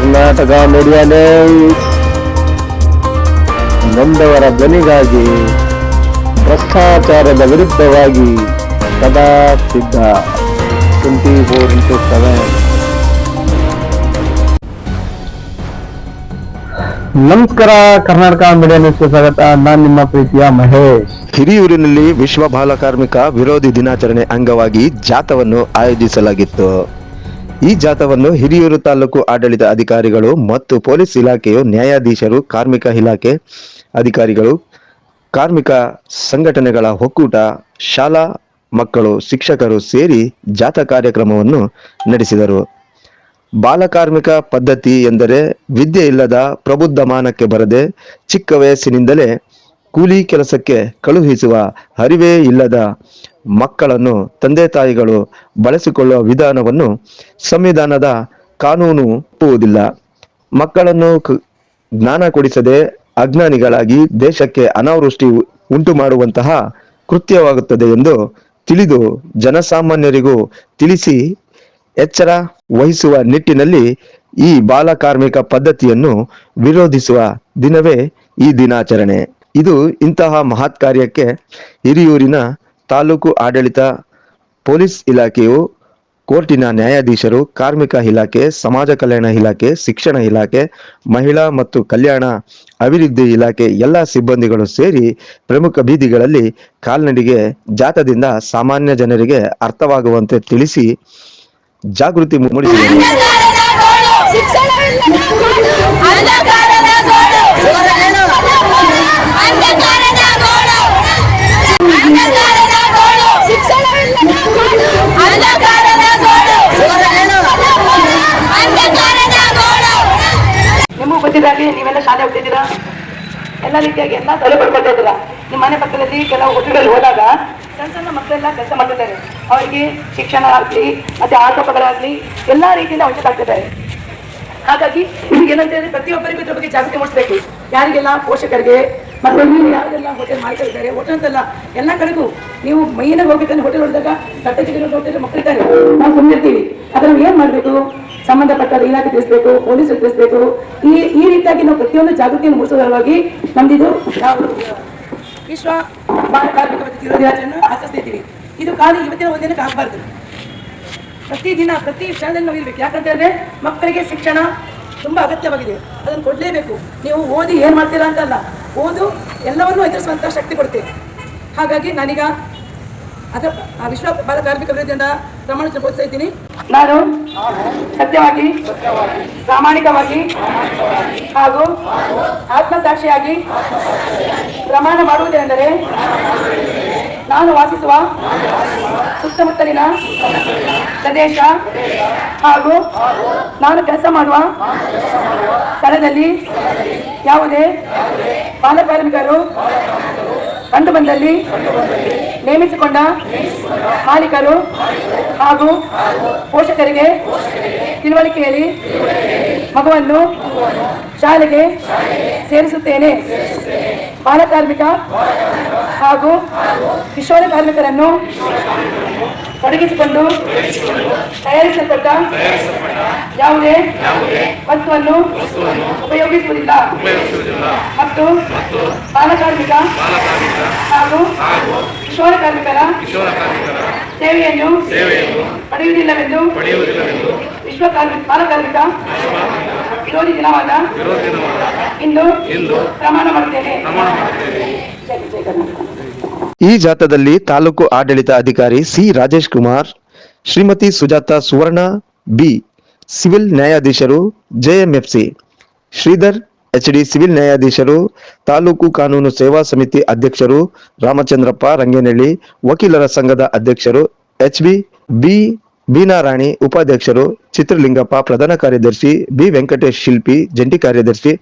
Karnataka media ನೊಂದವರ ಧ್ವನಿಗಾಗಿ, ಭ್ರಷ್ಟಾಚಾರದ ವಿರುದ್ಧವಾಗಿ ಸದಾ ಸಿದ್ಧ. Twenty four into seven. ನಮಸ್ಕಾರ, ಕರ್ನಾಟಕ ಮೀಡಿಯಾ ನ್ಯೂಸ್ಗೆ ಸ್ವಾಗತ. ನಾನು ನಿಮ್ಮ ಪ್ರೀತಿಯ ಮಹೇಶ್. ಹಿರಿಯೂರಿನಲ್ಲಿ ವಿಶ್ವ ಬಾಲಕಾರ್ಮಿಕ ವಿರೋಧಿ ದಿನಾಚರಣೆ ಅಂಗವಾಗಿ ಜಾಥವನ್ನು ಆಯೋಜಿಸಲಾಗಿತ್ತು. ಈ ಜಾಥವನ್ನು ಹಿರಿಯೂರು ತಾಲೂಕು ಆಡಳಿತ ಅಧಿಕಾರಿಗಳು ಮತ್ತು ಪೊಲೀಸ್ ಇಲಾಖೆಯು ನ್ಯಾಯಾಧೀಶರು, ಕಾರ್ಮಿಕ ಇಲಾಖೆ ಅಧಿಕಾರಿಗಳು, ಕಾರ್ಮಿಕ ಸಂಘಟನೆಗಳ ಒಕ್ಕೂಟ, ಶಾಲಾ ಮಕ್ಕಳು, ಶಿಕ್ಷಕರು ಸೇರಿ ಜಾಥಾ ಕಾರ್ಯಕ್ರಮವನ್ನು ನಡೆಸಿದರು. ಬಾಲಕಾರ್ಮಿಕ ಪದ್ಧತಿ ಎಂದರೆ ವಿದ್ಯೆ ಇಲ್ಲದ ಪ್ರಬುದ್ಧಮಾನಕ್ಕೆ ಬರದೆ ಚಿಕ್ಕ ವಯಸ್ಸಿನಿಂದಲೇ ಕೂಲಿ ಕೆಲಸಕ್ಕೆ ಕಳುಹಿಸುವ ಅರಿವೇ ಇಲ್ಲದ ಮಕ್ಕಳನ್ನು ತಂದೆ ತಾಯಿಗಳು ಬಳಸಿಕೊಳ್ಳುವ ವಿಧಾನವನ್ನು ಸಂವಿಧಾನದ ಕಾನೂನು ಒಪ್ಪುವುದಿಲ್ಲ. ಮಕ್ಕಳನ್ನು ಜ್ಞಾನ ಕೊಡಿಸದೆ ಅಜ್ಞಾನಿಗಳಾಗಿ ದೇಶಕ್ಕೆ ಅನಾವೃಷ್ಟಿ ಉಂಟು ಮಾಡುವಂತಹ ಕೃತ್ಯವಾಗುತ್ತದೆ ಎಂದು ತಿಳಿದು ಜನಸಾಮಾನ್ಯರಿಗೂ ತಿಳಿಸಿ ಎಚ್ಚರ ವಹಿಸುವ ನಿಟ್ಟಿನಲ್ಲಿ ಈ ಬಾಲಕಾರ್ಮಿಕ ಪದ್ಧತಿಯನ್ನು ವಿರೋಧಿಸುವ ದಿನವೇ ಈ ದಿನಾಚರಣೆ. ಇದು ಇಂತಹ ಮಹತ್ ಕಾರ್ಯಕ್ಕೆ ಹಿರಿಯೂರಿನ ತಾಲೂಕು ಆಡಳಿತ, ಪೊಲೀಸ್ ಇಲಾಖೆಯು ಕೋರ್ಟಿನ ನ್ಯಾಯಾಧೀಶರು, ಕಾರ್ಮಿಕ ಇಲಾಖೆ, ಸಮಾಜ ಕಲ್ಯಾಣ ಇಲಾಖೆ, ಶಿಕ್ಷಣ ಇಲಾಖೆ, ಮಹಿಳಾ ಮತ್ತು ಕಲ್ಯಾಣ ಅಭಿವೃದ್ಧಿ ಇಲಾಖೆ ಎಲ್ಲ ಸಿಬ್ಬಂದಿಗಳು ಸೇರಿ ಪ್ರಮುಖ ಬೀದಿಗಳಲ್ಲಿ ಕಾಲ್ನಡಿಗೆ ಜಾಥದಿಂದ ಸಾಮಾನ್ಯ ಜನರಿಗೆ ಅರ್ಥವಾಗುವಂತೆ ತಿಳಿಸಿ ಜಾಗೃತಿ ಮೂಡಿಸಿದರು. ಗೊತ್ತಿದ್ದಾಗೆ ನೀವೆಲ್ಲ ಶಾಲೆ ಹೋಗ್ತಿದ್ದೀರಾ? ಎಲ್ಲ ರೀತಿಯಾಗಿ ಎಲ್ಲ ಸೌಲಭ್ಯ ಪಡ್ಕೊಳ್ತಾ ಇದ್ದೀರಾ? ನಿಮ್ಮ ಮನೆ ಪಕ್ಕದಲ್ಲಿ ಕೆಲವು ಹೋಟೆಲ್ಗಳಲ್ಲಿ ಹೋದಾಗ ಸಣ್ಣ ಸಣ್ಣ ಮಕ್ಕಳೆಲ್ಲ ಕೆಲಸ ಮಾಡ್ತಿದ್ದಾರೆ. ಅವರಿಗೆ ಶಿಕ್ಷಣ ಆಗಲಿ, ಮತ್ತೆ ಆಟೋಪಗಳಾಗಲಿ ಎಲ್ಲ ರೀತಿಯಿಂದ ವಂಚಿತ ಆಗ್ತಿದ್ದಾರೆ. ಹಾಗಾಗಿ ನಿಮ್ಗೆ ಏನಂತ ಹೇಳಿದ್ರೆ ಪ್ರತಿಯೊಬ್ಬರಿಗೂ ಇದ್ರ ಬಗ್ಗೆ ಜಾಗೃತಿ ಮೂಡಿಸ್ಬೇಕು. ಯಾರಿಗೆಲ್ಲ ಪೋಷಕರಿಗೆ ಮತ್ತು ನೀವು ಯಾರಿಗೆಲ್ಲ ಹೋಟೆಲ್ ಇದ್ದಾರೆ ಹೋಟೆಲ್ ಅಂತಲ್ಲ, ಎಲ್ಲ ಕಡೆಗೂ ನೀವು ಮೈನಾಗಿ ಹೋಗ್ಬೇಕಂದ್ರೆ ಹೋಟೆಲ್ ಹೊಡೆದಾಗ ತಟ್ಟೆ ಹೋಟೆಲ್ ಮಕ್ಕಳಿದ್ದಾರೆ. ನಾವು ಸುಮ್ಮನೆ ಇರ್ತೀವಿ ಅದನ್ನು ಏನು ಮಾಡಬೇಕು? ಸಂಬಂಧಪಟ್ಟ ಇಲಾಖೆ ತಿಳಿಸ್ಬೇಕು, ಪೊಲೀಸರು ತಿಳಿಸ್ಬೇಕು, ಈ ಈ ರೀತಿಯಾಗಿ ನಾವು ಪ್ರತಿಯೊಂದು ಜಾಗೃತಿಯನ್ನು ಸಲುವಾಗಿ ನಮ್ದಿದು ವಿಶ್ವ ಬಾಲ ಕಾರ್ಮಿಕ ಪದ್ಧತಿ ಆಚರಿಸ್ತಾ ಇದ್ದೀವಿ ಇದು ಖಾಲಿ ಇವತ್ತಿನ ಒಂದಿನಕ್ಕೆ ಆಗಬಾರ್ದು. ಪ್ರತಿದಿನ ಪ್ರತಿ ಕ್ಷಣದಲ್ಲಿ ನಾವು ಇರ್ಬೇಕು. ಯಾಕಂತ ಹೇಳಿದ್ರೆ ಮಕ್ಕಳಿಗೆ ಶಿಕ್ಷಣ ತುಂಬಾ ಅಗತ್ಯವಾಗಿದೆ. ಅದನ್ನು ಕೊಡಲೇಬೇಕು. ನೀವು ಓದಿ ಏನು ಮಾಡ್ತೀರಾ ಅಂತಲ್ಲ, ಓದು ಎಲ್ಲವನ್ನೂ ಎದುರಿಸುವಂಥ ಶಕ್ತಿ ಕೊಡುತ್ತೆ. ಹಾಗಾಗಿ ನಾನೀಗ ಅದ, ಆ ವಿಶ್ವ ಬಾಲ ಕಾರ್ಮಿಕ ವಿರೋಧಿಯಿಂದ ಪ್ರಮಾಣ ಬೋಧಿಸ್ತಾ ಇದ್ದೀನಿ. ನಾನು ಸತ್ಯವಾಗಿ, ಪ್ರಾಮಾಣಿಕವಾಗಿ ಹಾಗೂ ಆತ್ಮಸಾಕ್ಷಿಯಾಗಿ ಪ್ರಮಾಣ ಮಾಡುವುದೇನೆಂದರೆ ನಾನು ವಾಸಿಸುವ ಸುತ್ತಮುತ್ತಲಿನ ಪ್ರದೇಶ ಹಾಗೂ ನಾನು ಕೆಲಸ ಮಾಡುವ ಸ್ಥಳದಲ್ಲಿ ಯಾವುದೇ ಬಾಲಕಾರ್ಮಿಕರು ಕಂಡು ಬಂದಲ್ಲಿ ನೇಮಿಸಿಕೊಂಡ ಮಾಲೀಕರು ಹಾಗೂ ಪೋಷಕರಿಗೆ ತಿಳುವಳಿಕೆಯಲ್ಲಿ ಮಗುವನ್ನು ಶಾಲೆಗೆ ಸೇರಿಸುತ್ತೇನೆ. ಬಾಲಕಾರ್ಮಿಕ ಹಾಗೂ ಕಿಶೋರ ಕಾರ್ಮಿಕರನ್ನು ತೊಡಗಿಸಿಕೊಂಡು ತಯಾರಿಸಲ್ಪಟ್ಟ ಯಾವುದೇ ವಸ್ತುವನ್ನು ಉಪಯೋಗಿಸುವುದಿಲ್ಲ. ಮತ್ತು ಬಾಲಕಾರ್ಮಿಕ ಹಾಗೂ ಕಿಶೋರ ಕಾರ್ಮಿಕರ ಸೇವೆಯನ್ನು ಪಡೆಯುವುದಿಲ್ಲವೆಂದು ವಿಶ್ವ ಕಾರ್ಮಿಕ ಬಾಲಕಾರ್ಮಿಕ ವಿರೋಧಿ ದಿನವಾದ ಇಂದು ಪ್ರಮಾಣ ಮಾಡುತ್ತೇನೆ. ಜೈ ಕರ್ನಾಟಕ. ಈ ಜಾಥಾದಲ್ಲಿ ತಾಲೂಕು ಆಡಳಿತ ಅಧಿಕಾರಿ C Rajesh Kumar, Shrimati Sujatha Suvarna, B civil ನ್ಯಾಯಾಧೀಶರು JMFC, Shridhar H D civil ನ್ಯಾಯಾಧೀಶರು, ತಾಲೂಕು ಕಾನೂನು ಸೇವಾ ಸಮಿತಿ ಅಧ್ಯಕ್ಷರು ರಾಮಚಂದ್ರಪ್ಪ ರಂಗೇನಹಳ್ಳಿ, ವಕೀಲರ ಸಂಘದ ಅಧ್ಯಕ್ಷರು ಎಚ್ ಬಿ ಬಿ ಬೀನಾರಾಣಿ, ಉಪಾಧ್ಯಕ್ಷರು ಚಿತ್ರಲಿಂಗಪ್ಪ, ಪ್ರಧಾನ ಕಾರ್ಯದರ್ಶಿ ಬಿ ವೆಂಕಟೇಶ್ ಶಿಲ್ಪಿ, ಜಂಟಿ ಕಾರ್ಯದರ್ಶಿ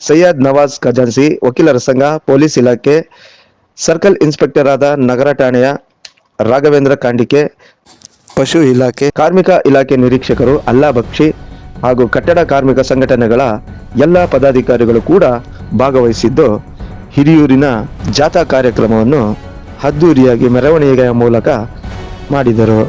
ಸೈಯದ್ ನವಾಜ್ ಖಜಾನ್ಸಿ ವಕೀಲರ ಸಂಘ, ಪೊಲೀಸ್ ಇಲಾಖೆ ಸರ್ಕಲ್ ಇನ್ಸ್ಪೆಕ್ಟರ್ ಆದ ನಗರ ಠಾಣೆಯ ರಾಘವೇಂದ್ರ ಕಾಂಡಿಕೆ ಪಶು ಇಲಾಖೆ, ಕಾರ್ಮಿಕ ಇಲಾಖೆ ನಿರೀಕ್ಷಕರು ಅಲ್ಲಾ ಬಕ್ಷಿ ಹಾಗೂ ಕಟ್ಟಡ ಕಾರ್ಮಿಕ ಸಂಘಟನೆಗಳ ಎಲ್ಲ ಪದಾಧಿಕಾರಿಗಳು ಕೂಡ ಭಾಗವಹಿಸಿದ್ದು, ಹಿರಿಯೂರಿನ ಜಾಥಾ ಕಾರ್ಯಕ್ರಮವನ್ನು ಅದ್ದೂರಿಯಾಗಿ ಮೆರವಣಿಗೆಯ ಮೂಲಕ ಮಾಡಿದರು.